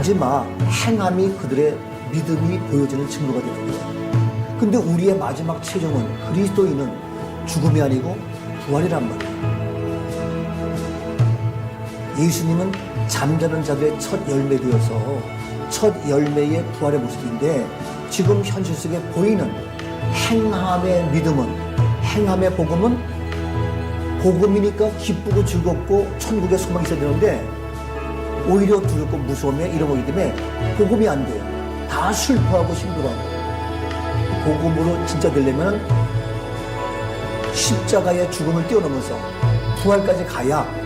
마지막 행함이 그들의 믿음이 보여지는 증거가 되는 거예요. 근데 우리의 마지막 최종은 그리스도인은 죽음이 아니고 부활이란 말이에요. 예수님은 잠자는 자들의 첫 열매 되어서 첫 열매의 부활의 모습인데 지금 현실 속에 보이는 행함의 믿음은 행함의 복음은 복음이니까 기쁘고 즐겁고 천국의 소망이 있어야 되는데 오히려 두렵고 무서움에 잃어버리기 때문에 복음이 안 돼요. 다 슬퍼하고 힘들어하고 복음으로 진짜 되려면 십자가의 죽음을 뛰어넘어서 부활까지 가야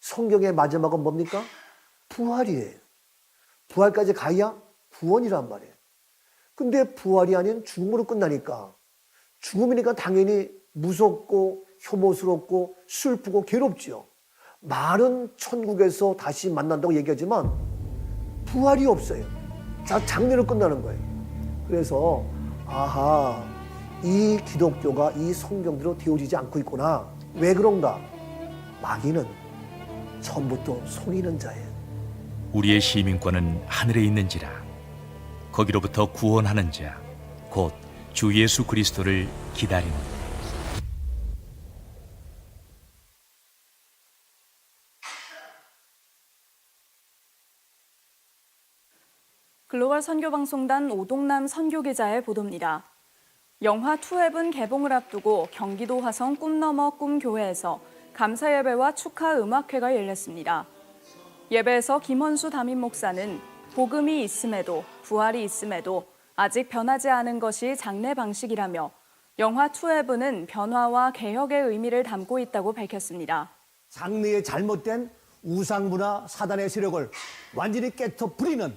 성경의 마지막은 뭡니까? 부활이에요. 부활까지 가야 구원이란 말이에요. 근데 부활이 아닌 죽음으로 끝나니까 죽음이니까 당연히 무섭고 혐오스럽고 슬프고 괴롭지요. 말은 천국에서 다시 만난다고 얘기하지만 부활이 없어요. 자, 장례로 끝나는 거예요. 그래서 아하 이 기독교가 이 성경대로 되어지지 않고 있구나. 왜 그런가? 마귀는 처음부터 속이는 자예요. 우리의 시민권은 하늘에 있는지라 거기로부터 구원하는 자 곧 주 예수 그리스도를 기다리는 글로벌 선교방송단 오동남 선교기자의 보도입니다. 영화 투앱은 개봉을 앞두고 경기도 화성 꿈너머 꿈교회에서 감사 예배와 축하 음악회가 열렸습니다. 예배에서 김원수 담임 목사는 복음이 있음에도 부활이 있음에도 아직 변하지 않은 것이 장례 방식이라며 영화 투앱은 변화와 개혁의 의미를 담고 있다고 밝혔습니다. 장래의 잘못된 우상문화 사단의 세력을 완전히 깨터 부리는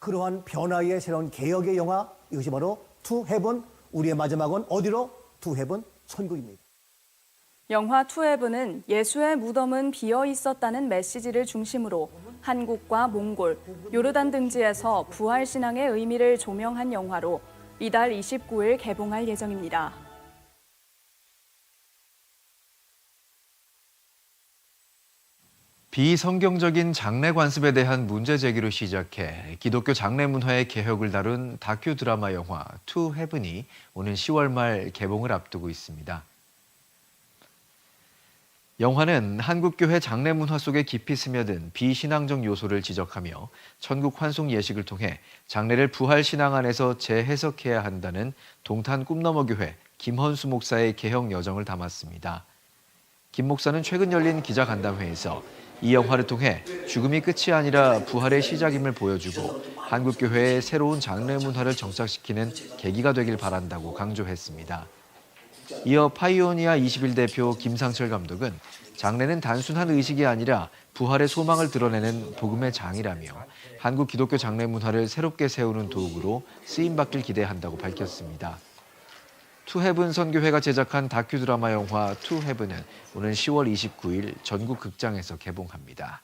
그러한 변화의 새로운 개혁의 영화 이것이 바로 투 헤븐 우리의 마지막은 어디로 투 헤븐 천국입니다. 영화 투에브는 예수의 무덤은 비어 있었다는 메시지를 중심으로 한국과 몽골, 요르단 등지에서 부활 신앙의 의미를 조명한 영화로 이달 29일 개봉할 예정입니다. 비성경적인 장례 관습에 대한 문제 제기로 시작해 기독교 장례 문화의 개혁을 다룬 다큐 드라마 영화 투 헤븐이 오는 10월 말 개봉을 앞두고 있습니다. 영화는 한국교회 장례 문화 속에 깊이 스며든 비신앙적 요소를 지적하며 천국 환송 예식을 통해 장례를 부활 신앙 안에서 재해석해야 한다는 동탄 꿈너머 교회 김헌수 목사의 개혁 여정을 담았습니다. 김 목사는 최근 열린 기자 간담회에서 이 영화를 통해 죽음이 끝이 아니라 부활의 시작임을 보여주고 한국교회의 새로운 장례 문화를 정착시키는 계기가 되길 바란다고 강조했습니다. 이어 파이오니아 21 대표 김상철 감독은 장례는 단순한 의식이 아니라 부활의 소망을 드러내는 복음의 장이라며 한국 기독교 장례 문화를 새롭게 세우는 도구로 쓰임받길 기대한다고 밝혔습니다. 투헤븐 선교회가 제작한 다큐 드라마 영화 투헤븐은 오는 10월 29일 전국 극장에서 개봉합니다.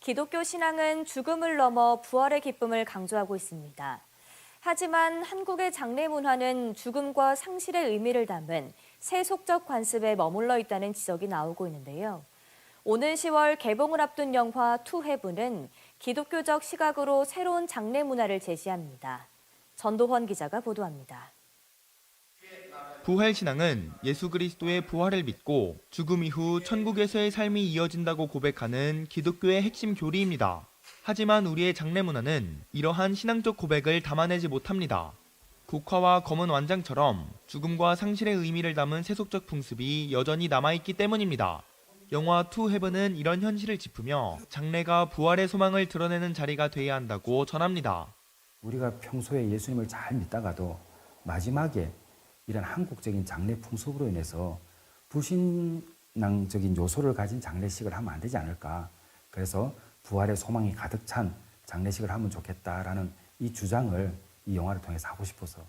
기독교 신앙은 죽음을 넘어 부활의 기쁨을 강조하고 있습니다. 하지만 한국의 장례 문화는 죽음과 상실의 의미를 담은 세속적 관습에 머물러 있다는 지적이 나오고 있는데요. 오는 10월 개봉을 앞둔 영화 투헤븐은 기독교적 시각으로 새로운 장례 문화를 제시합니다. 전도헌 기자가 보도합니다. 부활 신앙은 예수 그리스도의 부활을 믿고 죽음 이후 천국에서의 삶이 이어진다고 고백하는 기독교의 핵심 교리입니다. 하지만 우리의 장례 문화는 이러한 신앙적 고백을 담아내지 못합니다. 국화와 검은 완장처럼 죽음과 상실의 의미를 담은 세속적 풍습이 여전히 남아있기 때문입니다. 영화 투 헤븐은 이런 현실을 짚으며 장례가 부활의 소망을 드러내는 자리가 돼야 한다고 전합니다. 우리가 평소에 예수님을 잘 믿다가도 마지막에 이런 한국적인 장례 풍습으로 인해서 불신앙적인 요소를 가진 장례식을 하면 안 되지 않을까. 그래서 부활의 소망이 가득 찬 장례식을 하면 좋겠다라는 이 주장을 이 영화를 통해서 하고 싶어서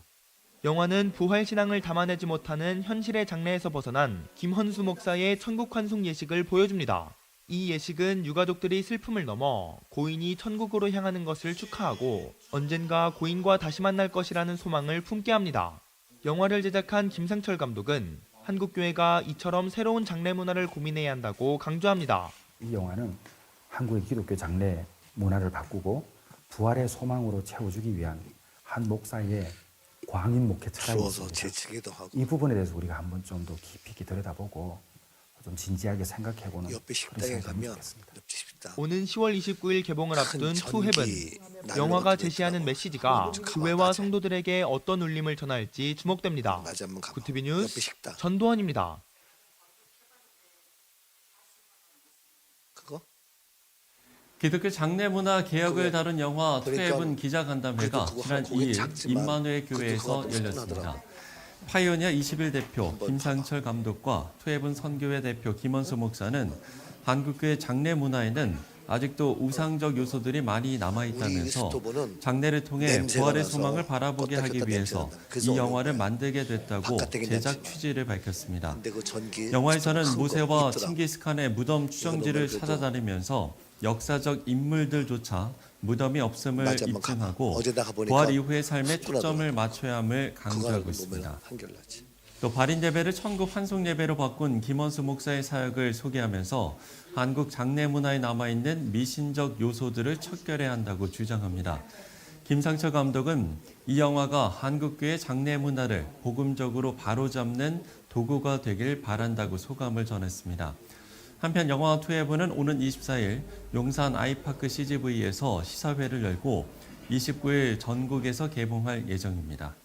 영화는 부활 신앙을 담아내지 못하는 현실의 장래에서 벗어난 김헌수 목사의 천국 환송 예식을 보여줍니다. 이 예식은 유가족들이 슬픔을 넘어 고인이 천국으로 향하는 것을 축하하고 언젠가 고인과 다시 만날 것이라는 소망을 품게 합니다. 영화를 제작한 김상철 감독은 한국교회가 이처럼 새로운 장례 문화를 고민해야 한다고 강조합니다. 이 영화는 한국의 기독교 장례 문화를 바꾸고 부활의 소망으로 채워주기 위한 한 목사의 광인 목회 철학이 있습니다. 이 부분에 대해서 우리가 한번 좀 더 깊이 있게 들여다보고 좀 진지하게 생각해보는 옆에 식당에 가면 좋겠습니다. 옆집 식당 오는 10월 29일 개봉을 앞둔 큰투 헤븐. 전기 난로 영화가 제시하는. 메시지가 그거 교회와. 성도들에게 어떤 울림을 전할지 주목됩니다. 구티비 뉴스 식당 전도원입니다. 그거 기독교 장례 문화 개혁을 다룬 영화 그러니까 기자 간담회가 그래도 그거 지난 하고 거긴 2일 작지만 임마누엘 그래도 교회에서 열렸습니다. 파이오니아 21 대표 김상철 감독과 투앱은 선교회 대표 김원수 목사는 한국교회 장례 문화에는 아직도 우상적 요소들이 많이 남아 우리 있다면서 스토브는 장례를 통해 부활의 소망을 바라보게 하기 위해서. 그래서 이 영화를 만들게 됐다고 제작 취지를 밝혔습니다. 그 영화에서는 모세와. 칭기스칸의 무덤 추정지를 그래도 찾아다니면서 역사적 인물들조차 무덤이 없음을 낮에 한번. 입증하고 어제 나가 보니까 부활 이후의 삶에. 초점을 맞춰야 함을 강조하고 있습니다. 또 발인 예배를 천국 환송 예배로 바꾼 김원수 목사의 사역을 소개하면서 한국 장례 문화에 남아 있는 미신적 요소들을 척결해야 한다고 주장합니다. 김상철 감독은 이 영화가 한국교의 장례 문화를 복음적으로 바로잡는 도구가 되길 바란다고 소감을 전했습니다. 한편 영화 투에브는 오는 24일 용산 아이파크 CGV에서 시사회를 열고 29일 전국에서 개봉할 예정입니다.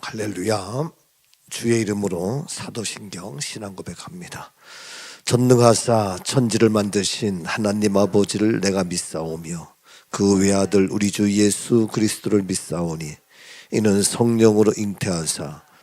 할렐루야. 주의 이름으로 사도신경 신앙 고백합니다. 전능하사 천지를 만드신 하나님 아버지를 내가 믿사오며 그 외아들 우리 주 예수 그리스도를 믿사오니 이는 성령으로 잉태하사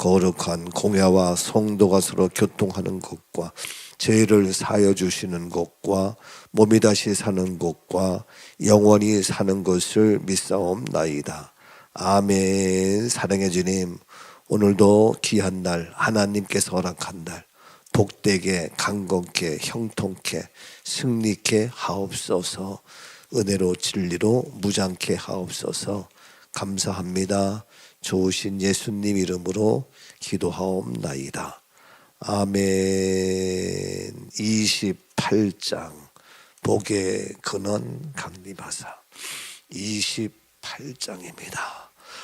거룩한 공야와 성도가 서로 교통하는 것과 죄를 사여 주시는 것과 몸이 다시 사는 것과 영원히 사는 것을 믿사옵나이다. 아멘. 사랑해 주님, 오늘도 귀한 날 하나님께서 허락한 날 복되게 강건케 형통케 승리케 하옵소서 은혜로 진리로 무장케 하옵소서 감사합니다. 좋으신 예수님 이름으로 기도하옵나이다. 아멘. 28장. 복의 근원 강림하사. 28장입니다.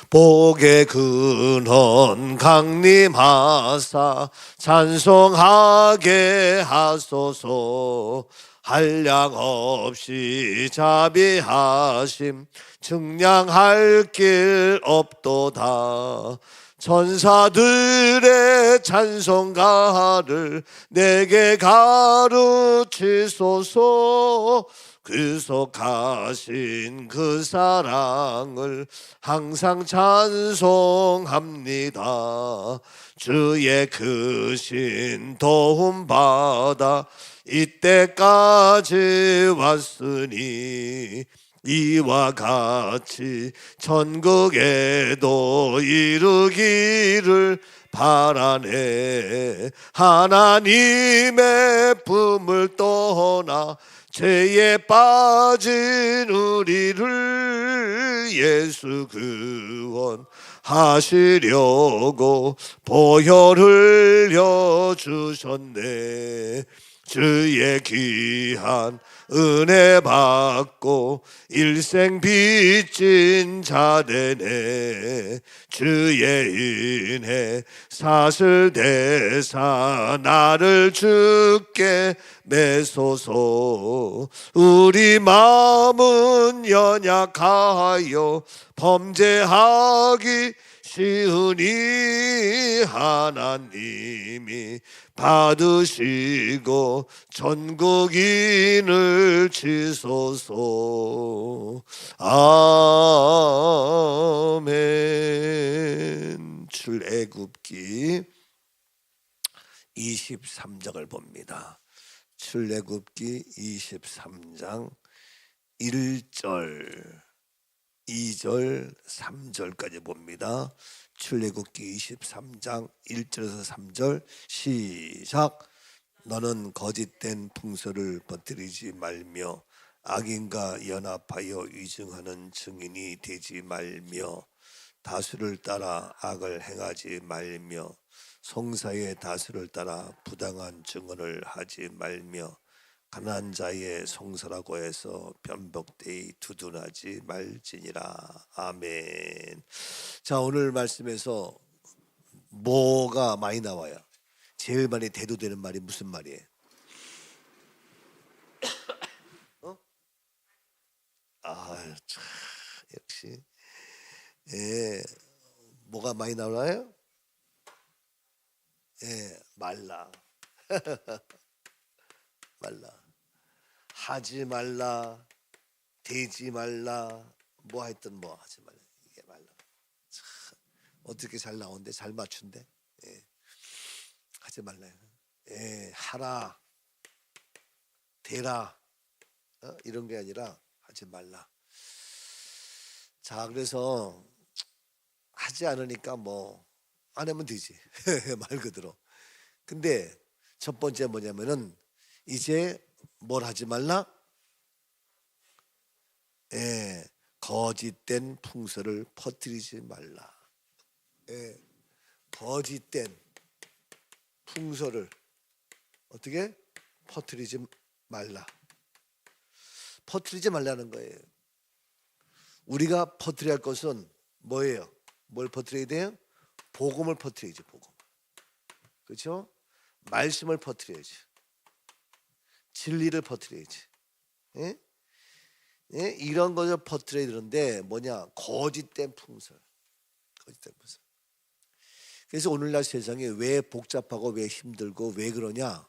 복의 근원 강림하사. 찬송하게 하소서. 한량 없이 자비하심. 증량할 길 없도다 천사들의 찬송가를 내게 가르치소서 구속하신 그 사랑을 항상 찬송합니다. 주의 크신 도움 받아 이때까지 왔으니 이와 같이 천국에도 이르기를 바라네. 하나님의 품을 떠나 죄에 빠진 우리를 예수 구원 하시려고 보혈 흘려 주셨네 주의 귀한 은혜 받고 일생 빚진 자 되네. 주의 은혜 사슬 대사 나를 주께 매소서. 우리 마음은 연약하여 범죄하기 쉬우니 하나님이 받으시고 전국인을 치소서 아멘 출애굽기 23장을 봅니다. 출애굽기 23장 1절 2절 3절까지 봅니다. 출애굽기 23장 1절에서 3절. 시작. 너는 거짓된 풍설을 퍼뜨리지 말며 악인과 연합하여 위증하는 증인이 되지 말며 다수를 따라 악을 행하지 말며 송사의 다수를 따라 부당한 증언을 하지 말며 가난한 자의 송사라고 해서 변복되이 두둔하지 말지니라 아멘. 자 오늘 말씀에서 뭐가 많이 나와요? 제일 많이 대두되는 말이 무슨 말이에요? 어? 아, 참, 역시 예, 뭐가 많이 나와요? 예, 말라. 말라. 하지 말라. 되지 말라. 뭐 하여튼 뭐 하지 말라. 이게 말라. 참, 어떻게 잘 나오는데 잘 맞춘데. 예. 하지 말라. 예, 하라. 되라. 어? 이런 게 아니라 하지 말라. 자, 그래서 하지 않으니까 뭐 안 하면 되지. 말 그대로. 근데 첫 번째 뭐냐면은 이제 뭘 하지 말라? 예, 거짓된 풍설을 퍼뜨리지 말라. 예, 거짓된 풍설을 어떻게 퍼뜨리지 말라. 퍼뜨리지 말라는 거예요. 우리가 퍼뜨려야 할 것은 뭐예요? 뭘 퍼뜨려야 돼요? 복음을 퍼뜨려야지 복음. 그렇죠? 말씀을 퍼뜨려야지. 진리를 퍼뜨려야지. 예? 예? 이런 것을 퍼뜨려야 되는데 뭐냐? 거짓된 풍설. 거짓된 풍설. 그래서 오늘날 세상이 왜 복잡하고 왜 힘들고 왜 그러냐?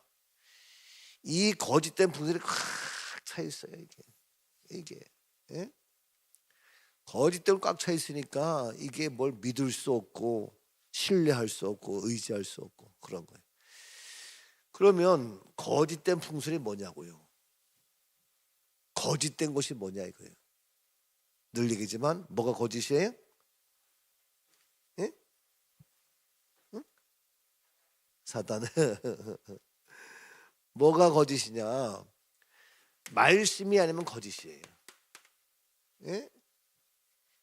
이 거짓된 풍설이 꽉차 있어요 이게. 이게. 예? 거짓대로 꽉 차 있으니까 이게 뭘 믿을 수 없고 신뢰할 수 없고 의지할 수 없고 그런 거예요. 그러면 거짓된 풍설이 뭐냐고요? 거짓된 것이 뭐냐 이거예요. 늘 얘기지만 뭐가 거짓이에요? 예? 응? 사단은 뭐가 거짓이냐? 말씀이 아니면 거짓이에요. 예?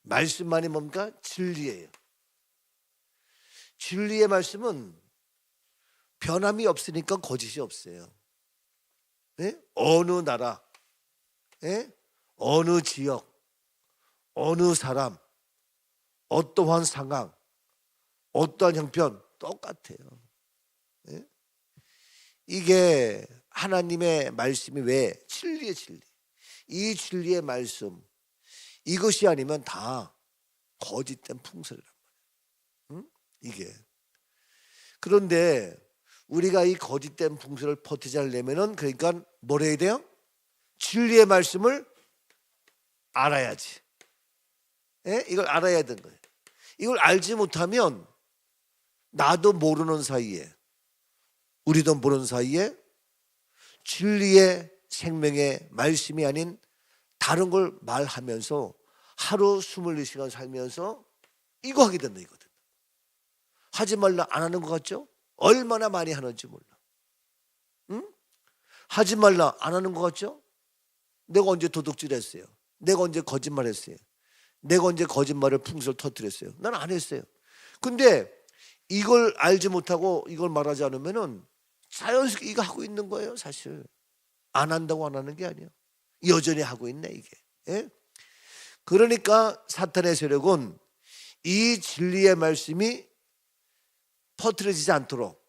말씀만이 뭡니까? 진리예요. 진리의 말씀은 변함이 없으니까 거짓이 없어요. 예? 어느 나라, 예? 어느 지역, 어느 사람, 어떠한 상황, 어떠한 형편 똑같아요. 예? 이게 하나님의 말씀이 왜 진리의 진리. 이 진리의 말씀 이것이 아니면 다 거짓된 풍설이란 말이에요. 응? 이게. 그런데 우리가 이 거짓된 풍설을 퍼뜨리지 않으려면은 그러니까 뭘 해야 돼요? 진리의 말씀을 알아야지. 예? 이걸 알아야 되는 거예요. 이걸 알지 못하면 나도 모르는 사이에 우리도 모르는 사이에 진리의 생명의 말씀이 아닌 다른 걸 말하면서 하루 24시간 살면서 이거 하게 된다 이거든. 하지 말라 안 하는 것 같죠? 얼마나 많이 하는지 몰라. 응? 하지 말라 안 하는 것 같죠? 내가 언제 도둑질했어요? 내가 언제 거짓말했어요? 내가 언제 거짓말을 풍설 터뜨렸어요? 난 안 했어요. 근데 이걸 알지 못하고 이걸 말하지 않으면은 자연스럽게 이거 하고 있는 거예요, 사실. 안 한다고 안 하는 게 아니에요. 여전히 하고 있네, 이게. 예? 그러니까 사탄의 세력은 이 진리의 말씀이 퍼뜨려지지 않도록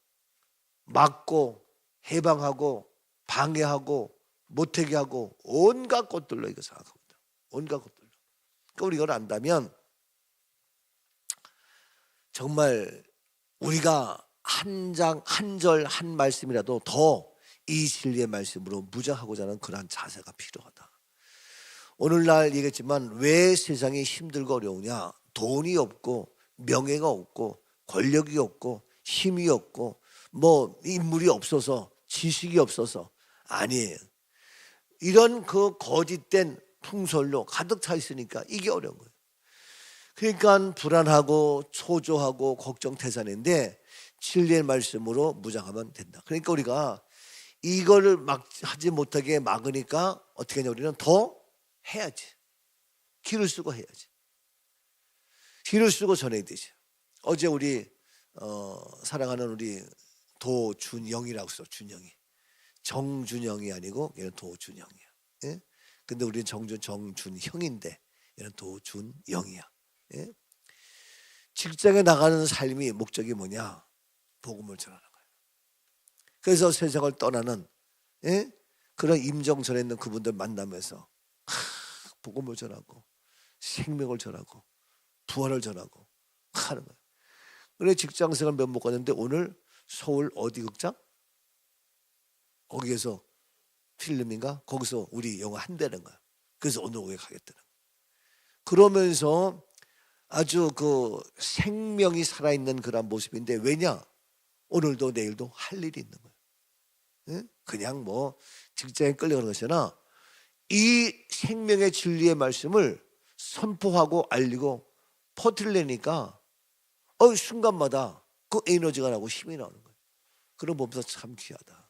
막고 해방하고 방해하고 못하게 하고 온갖 것들로 이거 생각합니다. 온갖 것들로. 그러니까 우리가 이걸 안다면 정말 우리가 한 장, 한 절, 한 말씀이라도 더 이 진리의 말씀으로 무장하고자 하는 그러한 자세가 필요하다. 오늘날 얘기했지만 왜 세상이 힘들고 어려우냐? 돈이 없고 명예가 없고 권력이 없고 힘이 없고 뭐 인물이 없어서 지식이 없어서 아니에요. 이런 그 거짓된 풍설로 가득 차 있으니까 이게 어려운 거예요. 그러니까 불안하고 초조하고 걱정 태산인데 진리의 말씀으로 무장하면 된다. 그러니까 우리가 이거를 막 하지 못하게 막으니까 어떻게 하냐 우리는 더 해야지. 기를 쓰고 해야지. 기를 쓰고 전해야 되지. 어제 우리 어, 사랑하는 우리 도준영이라고 써 준영이 정준영이 아니고 얘는 도준영이야. 예? 근데 우리는 정준 정준형인데 얘는 도준영이야. 예? 직장에 나가는 삶이 목적이 뭐냐? 복음을 전하는 거예요. 그래서 세상을 떠나는 예? 그런 임종 전에 있는 그분들 만나면서 하, 복음을 전하고 생명을 전하고 부활을 전하고 하는 거예요. 그래 직장생활 몇 못 갔는데 오늘 서울 어디 극장? 거기에서 필름인가? 거기서 우리 영화 한다는 거야. 그래서 오늘 오후에 가겠다는 거야. 그러면서 아주 그 생명이 살아있는 그런 모습인데 왜냐? 오늘도 내일도 할 일이 있는. 예? 그냥 뭐 직장에 끌려가는 것이나 이 생명의 진리의 말씀을 선포하고 알리고 퍼뜨리려니까 어 순간마다 그 에너지가 나고 힘이 나오는 거예요. 그런 몸도 참 귀하다.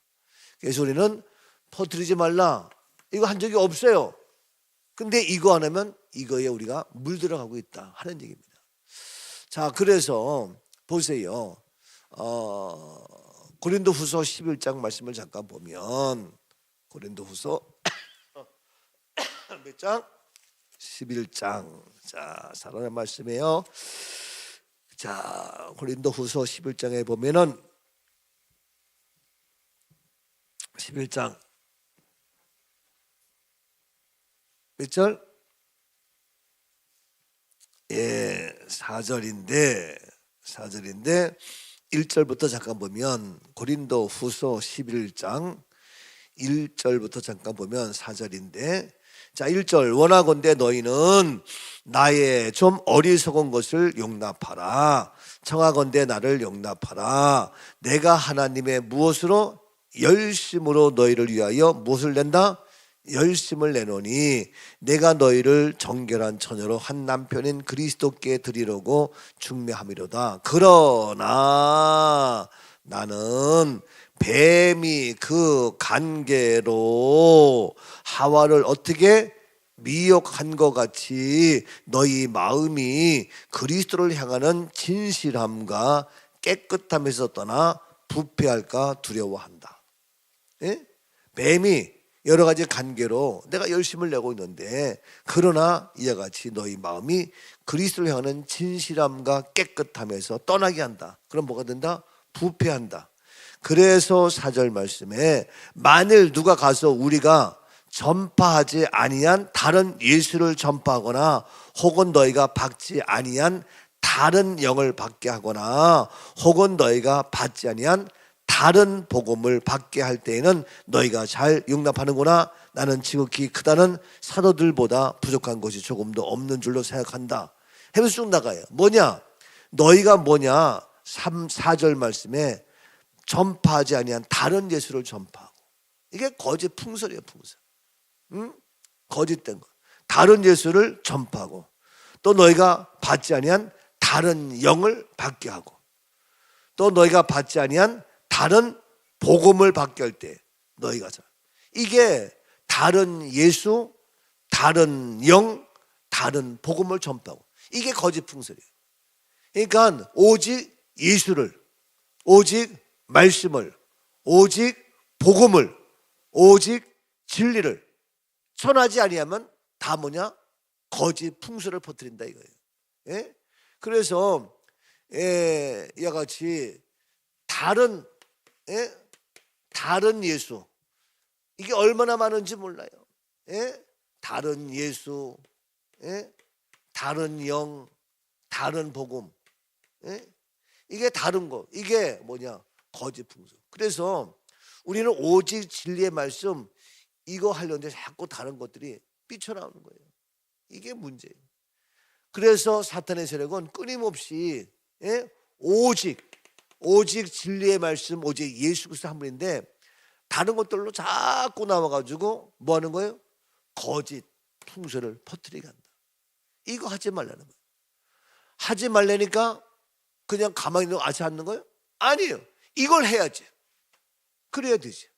그래서 우리는 퍼뜨리지 말라. 이거 한 적이 없어요. 근데 이거 안 하면 이거에 우리가 물들어가고 있다 하는 얘기입니다. 자, 그래서 보세요. 어, 고린도 후서 11장 말씀을 잠깐 보면 고린도 후서 몇 장? 11장. 자, 사랑의 말씀이에요. 자, 고린도 후서 11장에 보면은 11장 몇 절? 예, 4절인데 4절인데 1절부터 잠깐 보면 고린도 후서 11장 1절부터 잠깐 보면 4절인데 자 1절 원하건대 너희는 나의 좀 어리석은 것을 용납하라 청하건대 나를 용납하라 내가 하나님의 무엇으로 열심으로 너희를 위하여 무엇을 낸다? 열심을 내노니 내가 너희를 정결한 처녀로 한 남편인 그리스도께 드리려고 중매함이로다. 그러나 나는 뱀이 그 간계로 하와를 어떻게 미혹한 것 같이 너희 마음이 그리스도를 향하는 진실함과 깨끗함에서 떠나 부패할까 두려워한다. 예? 뱀이 여러 가지 관계로 내가 열심을 내고 있는데 그러나 이와 같이 너희 마음이 그리스도를 향하는 진실함과 깨끗함에서 떠나게 한다. 그럼 뭐가 된다? 부패한다. 그래서 사절 말씀에 만일 누가 가서 우리가 전파하지 아니한 다른 예수를 전파하거나 혹은 너희가 받지 아니한 다른 영을 받게 하거나 혹은 너희가 받지 아니한 다른 복음을 받게 할 때에는 너희가 잘 용납하는구나. 나는 지극히 크다는 사도들보다 부족한 것이 조금도 없는 줄로 생각한다. 해서 쭉 나가요. 뭐냐? 너희가 뭐냐? 3, 4절 말씀에 전파하지 아니한 다른 예수를 전파하고. 이게 거짓 풍설이에요, 풍설. 응? 거짓된 거. 다른 예수를 전파하고. 또 너희가 받지 아니한 다른 영을 받게 하고. 또 너희가 받지 아니한 다른 복음을 받게 할 때 너희가 자 이게 다른 예수, 다른 영, 다른 복음을 전파하고 이게 거짓 풍설이에요. 그러니까 오직 예수를, 오직 말씀을, 오직 복음을 오직 진리를 전하지 아니하면 다 뭐냐 거짓 풍수를 퍼뜨린다 이거예요. 예? 그래서 예, 이와 같이 다른 예? 다른 예수 이게 얼마나 많은지 몰라요. 예? 다른 예수, 예? 다른 영, 다른 복음, 예? 이게 다른 거. 이게 뭐냐? 거짓 풍수. 그래서 우리는 오직 진리의 말씀 이거 하려는데 자꾸 다른 것들이 삐쳐나오는 거예요. 이게 문제예요. 그래서 사탄의 세력은 끊임없이 예? 오직 오직 진리의 말씀 오직 예수 그리스도 한 분인데 다른 것들로 자꾸 나와가지고 뭐 하는 거예요? 거짓 풍수를 퍼뜨리게 한다. 이거 하지 말라는 거예요. 하지 말라니까 그냥 가만히 있는 거 아지 않는 거예요? 아니에요. 이걸 해야지. 그래야 되지.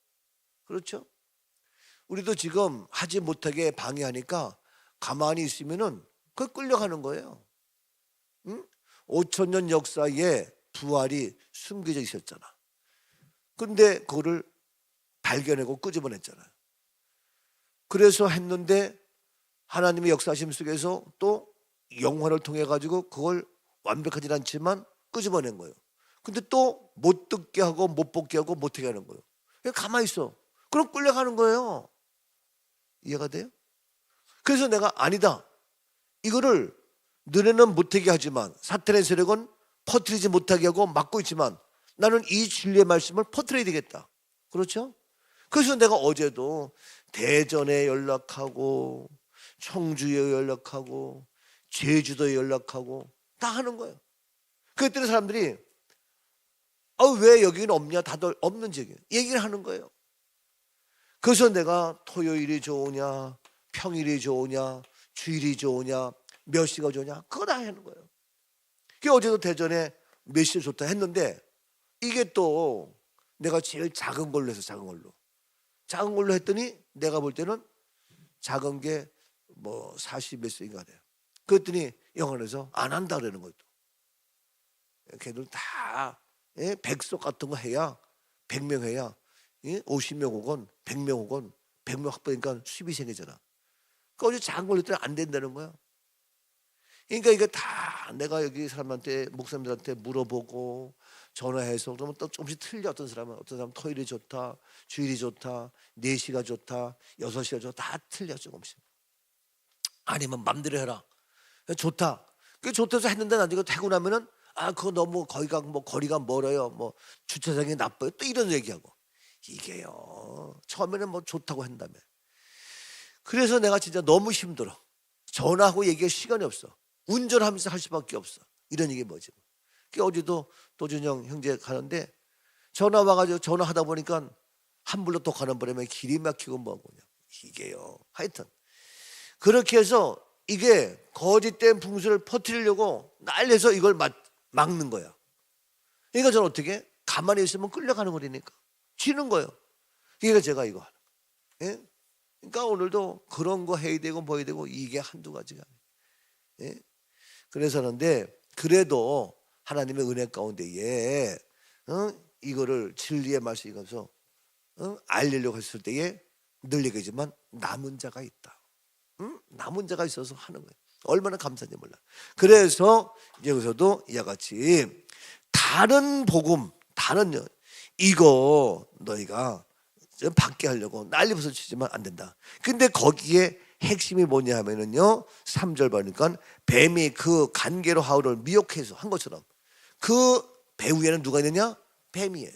그렇죠? 우리도 지금 하지 못하게 방해하니까 가만히 있으면은 그 끌려가는 거예요. 응? 5천 년 역사에 부활이 숨겨져 있었잖아. 근데 그거를 발견하고 끄집어냈잖아요. 그래서 했는데 하나님의 역사심 속에서 또 영화를 통해 가지고 그걸 완벽하진 않지만 끄집어낸 거예요. 근데 또 못 듣게 하고 못 보게 하고 못 하게 하는 거예요. 그냥 가만히 있어. 그럼 끌려가는 거예요. 이해가 돼요? 그래서 내가 아니다. 이거를 너네는 못하게 하지만 사탄의 세력은 퍼뜨리지 못하게 하고 막고 있지만 나는 이 진리의 말씀을 퍼뜨려야 되겠다. 그렇죠? 그래서 내가 어제도 대전에 연락하고 청주에 연락하고 제주도에 연락하고 다 하는 거예요. 그랬더니 사람들이 아, 왜 여기는 없냐? 다들 없는지 얘기- 얘기를 하는 거예요. 그래서 내가 토요일이 좋으냐, 평일이 좋으냐, 주일이 좋으냐, 몇 시가 좋으냐, 그거 다 하는 거예요. 그 어제도 대전에 몇 시에 좋다 했는데 이게 또 내가 제일 작은 걸로 해서 작은 걸로. 작은 걸로 했더니 내가 볼 때는 작은 게 뭐 40몇 세인가 돼요. 그랬더니 영화에서 안 한다 그러는 거예요. 걔들 다 예? 백석 같은 거 해야 100명 해야 예? 50명 오건 100명 오건 100명 확보니까 수입이 생기잖아. 그 어제 작은 걸로 했더니 안 된다는 거야. 그러니까 이게 다 내가 여기 사람한테 목사님들한테 물어보고 전화해서 그러면 또 조금씩 틀려 어떤 사람은 어떤 사람은 토요일이 좋다 주일이 좋다 4시가 좋다 6시가 좋다 다 틀려 조금씩 아니면 맘대로 해라 좋다 그 좋다서 했는데 나중에 하고 나면은 아 그거 너무 거기가 뭐 거리가 멀어요. 뭐 주차장이 나빠요. 또 이런 얘기하고. 이게요. 처음에는 뭐 좋다고 한다며 그래서 내가 진짜 너무 힘들어. 전화하고 얘기할 시간이 없어. 운전하면서 할 수밖에 없어. 이런 얘기 뭐지? 그 어제도 도준영 형제 가는데 전화 와가지고 전화하다 보니까 한불로 또 가는 바람에 길이 막히고 뭐고 그냥 이게요. 하여튼. 그렇게 해서 이게 거짓된 풍수를 퍼뜨리려고 난리해서 이걸 막, 막는 거야 그러니까 저는 어떻게 가만히 있으면 끌려가는 거라니까 지는 거예요 그러니까 제가 이거 하는 거예요 예? 그러니까 오늘도 그런 거 해야 되고 뭐 해야 되고 이게 한두 가지가 아니에요 예? 그래서 하는데 그래도 하나님의 은혜 가운데에 어? 이거를 진리의 말씀 이가서 어? 알리려고 했을 때에 늘 얘기지만 남은 자가 있다. 응? 남은 자가 있어서 하는 거예요. 얼마나 감사한지 몰라. 그래서 여기서도 이와 같이 다른 복음, 다른 연 이거 너희가 좀 받게 하려고 난리부터 치지만 안 된다. 근데 거기에 핵심이 뭐냐 하면은요. 3절 보니까 뱀이 그 간계로 하울을 미혹해서 한 것처럼 그 배후에는 누가 있느냐? 뱀이에요.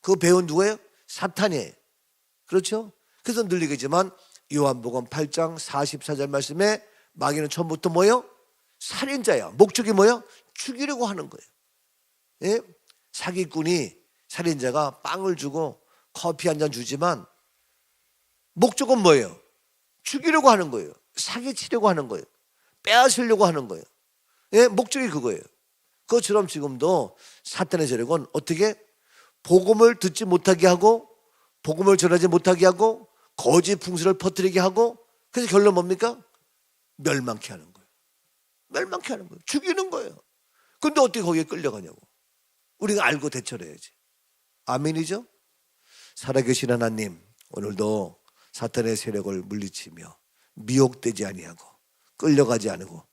그 배우는 누구예요? 사탄이에요. 그렇죠? 그래서 늘 얘기지만 요한복음 8장 44절 말씀에 마귀는 처음부터 뭐예요? 살인자야. 목적이 뭐예요? 죽이려고 하는 거예요. 예? 사기꾼이 살인자가 빵을 주고 커피 한 잔 주지만 목적은 뭐예요? 죽이려고 하는 거예요. 사기치려고 하는 거예요. 빼앗으려고 하는 거예요. 예? 목적이 그거예요. 그것처럼 지금도 사탄의 세력은 어떻게 복음을 듣지 못하게 하고 복음을 전하지 못하게 하고 거짓 풍수를 퍼뜨리게 하고 그래서 결론 뭡니까? 멸망케 하는 거예요. 멸망케 하는 거예요. 죽이는 거예요. 근데 어떻게 거기에 끌려가냐고. 우리가 알고 대처를 해야지. 아멘이죠? 살아계신 하나님 오늘도 사탄의 세력을 물리치며 미혹되지 아니하고 끌려가지 않고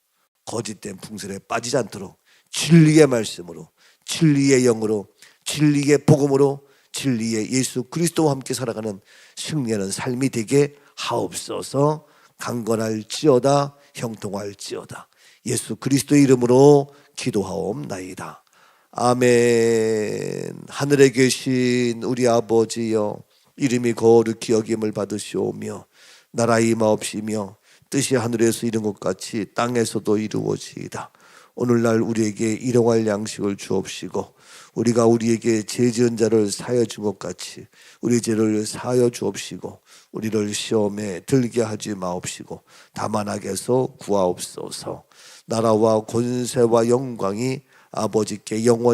거짓된 풍설에 빠지지 않도록 진리의 말씀으로 진리의 영으로 진리의 복음으로 진리의 예수 그리스도와 함께 살아가는 승리하는 삶이 되게 하옵소서 강건할지어다 형통할지어다 예수 그리스도의 이름으로 기도하옵나이다. 아멘. 하늘에 계신 우리 아버지여 이름이 거룩히 여김을 받으시오며 나라 임하옵시며 뜻이 하늘에서 이룬 것 같이 땅에서도 이루어지이다. 오늘날 우리에게 일용할 양식을 주옵시고 우리가 우리에게 죄 지은 자를 사여 준 것 같이 우리 죄를 사여 주옵시고 우리를 시험에 들게 하지 마옵시고 다만 악에서 구하옵소서. 나라와 권세와 영광이 아버지께 영원